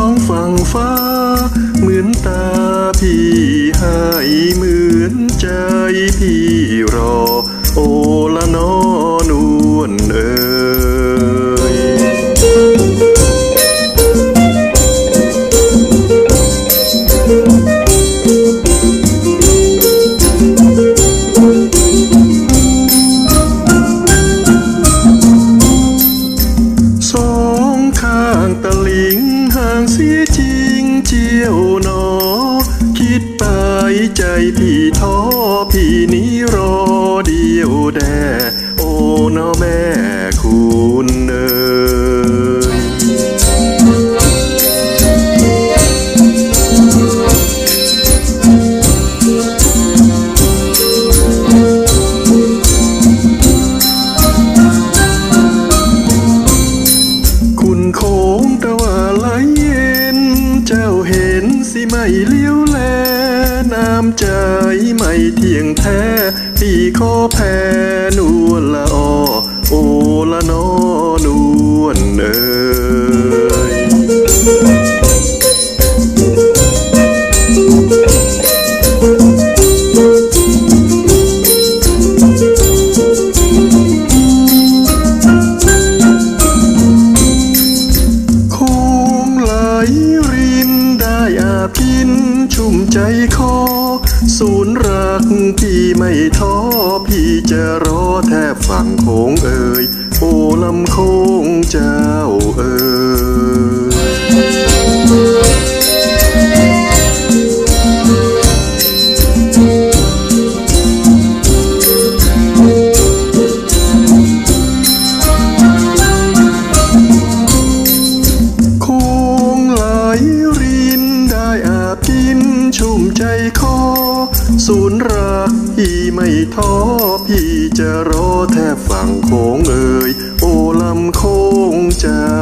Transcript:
องฝั่งฟ้า เหมือนตาพี่ให้เหมือนใจพี่รอโอ เสียจริงเจียวหนอ คิดไปใจพี่ท้อพี่นี้รอเดียวแด่โอ้นอแม่ เลี้ยวแลน้ำใจไม่เที่ยงแท้ พี่ขอแพ้นวลละออโอละนอ บกินชุ่มใจคอ ศูนย์รักพี่ไม่ท้อ พี่จะรอแทบฝั่งโขงเอ่ย โอลำโคงเจ้า พี่ไม่ท้อพี่จะรอแทบฝั่งโขงเอ่ยโอลำโคงเจ้า